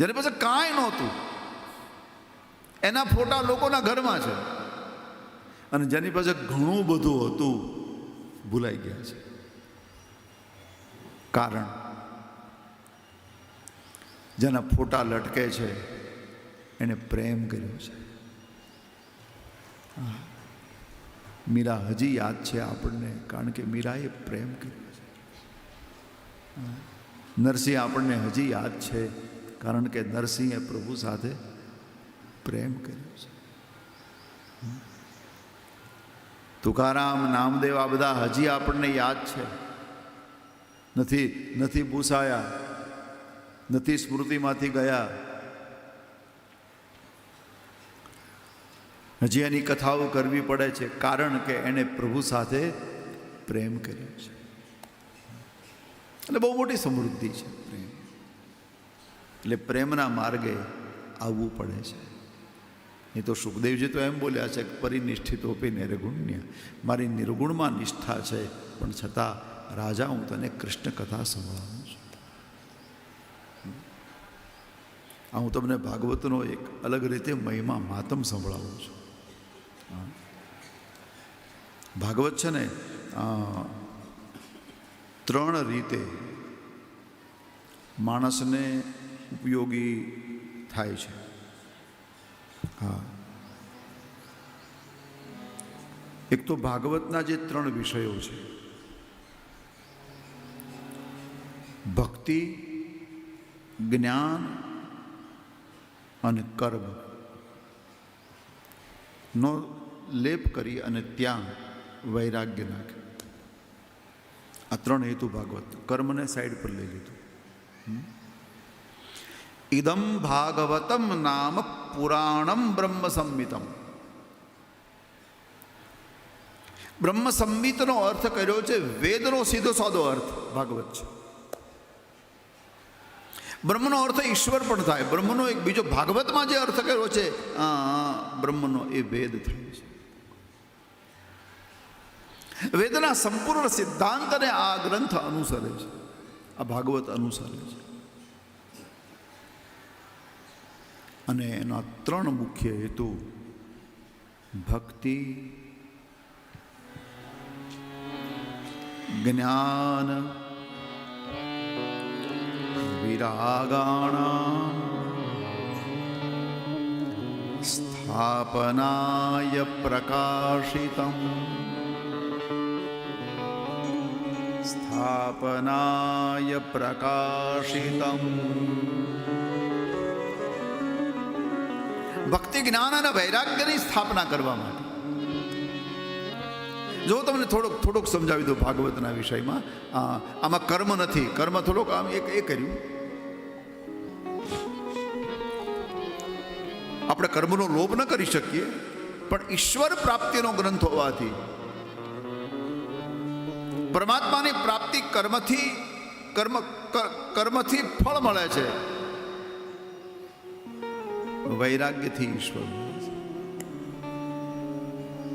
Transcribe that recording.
જેની પાસે કાંઈ નહોતું. એના ફોટા લોકોના ઘરમાં છે. અને જેની પાસે ઘણું બધું હતું, ભૂલાઈ ગયા છે. કારણ, જેના ફોટા લટકે છે, એને પ્રેમ કર્યો છે. મીરા હજી યાદ છે આપણને, કારણ કે મીરાએ પ્રેમ કર્યો છે. નરસિંહ, આપણને હજી યાદ છે કારણ કે નરસિંહે પ્રભુ સાથે પ્રેમ કર્યો છે. તુકારામ, નામદેવ, આ બધા હજી આપણને યાદ છે. નથી નથી ભૂસાયા, નથી સ્મૃતિમાંથી ગયા. હજી એની કથાઓ કરવી પડે છે, કારણ કે એણે પ્રભુ સાથે પ્રેમ કર્યો છે. એટલે બહુ મોટી સમૃદ્ધિ છે પ્રેમ. એટલે પ્રેમના માર્ગે આવવું પડે છે. એ તો સુખદેવજી તો એમ બોલ્યા છે કે પરિનિષ્ઠિતોપી નિર્ગુણ્ય. મારી નિર્ગુણમાં નિષ્ઠા છે, પણ છતાં રાજા હું તને કૃષ્ણ કથા સંભળાવું છું. આ હું તમને ભાગવતનો એક અલગ રીતે મહિમા માતમ સંભળાવું છું. ભાગવત છે ને ત્રણ રીતે માણસને ઉપયોગી થાય છે. હા. એક તો ભાગવતના જે ત્રણ વિષયો છે, ભક્તિ, જ્ઞાન અને કર્મ, નો લેપ કરી અને ત્યાં વૈરાગ્ય નાખે. આ ત્રણ હેતુ ભાગવત. કર્મને સાઈડ પર લઈ લીધું? ઇદમ ભાગવતમ નામ પુરાણમ બ્રહ્મ સંમિતમ બ્રહ્મ સંમિતનો અર્થ કર્યો છે વેદનો સીધો સાદો અર્થ ભાગવત છે બ્રહ્મનો અર્થ ઈશ્વર પણ થાય બ્રહ્મનો એક બીજો ભાગવતમાં જે અર્થ કર્યો છે બ્રહ્મનો એ વેદ થયો છે વેદના સંપૂર્ણ સિદ્ધાંતને આ ગ્રંથ અનુસરે છે આ ભાગવત અનુસરે છે અને એના ત્રણ મુખ્ય હેતુ. ભક્તિ જ્ઞાન વિરાગાણા સ્થાપનાય પ્રકાશિતમ સ્થાપનાય પ્રકાશિતમ. ભક્તિ જ્ઞાન અને વૈરાગ્યની સ્થાપના કરવા માટે. જો તમને થોડુંક થોડુંક સમજાવી દઉં ભાગવતના વિષયમાં. આમાં કર્મ નથી. કર્મ થોડુંક આમ એક એ કર્યું. આપણે કર્મનો લોભ ન કરી શકીએ, પણ ઈશ્વર પ્રાપ્તિનો ગ્રંથ હોવાથી. પરમાત્માની પ્રાપ્તિ કર્મથી, કર્મ કર્મથી ફળ મળે છે. વૈરાગ્યથી ઈશ્વર.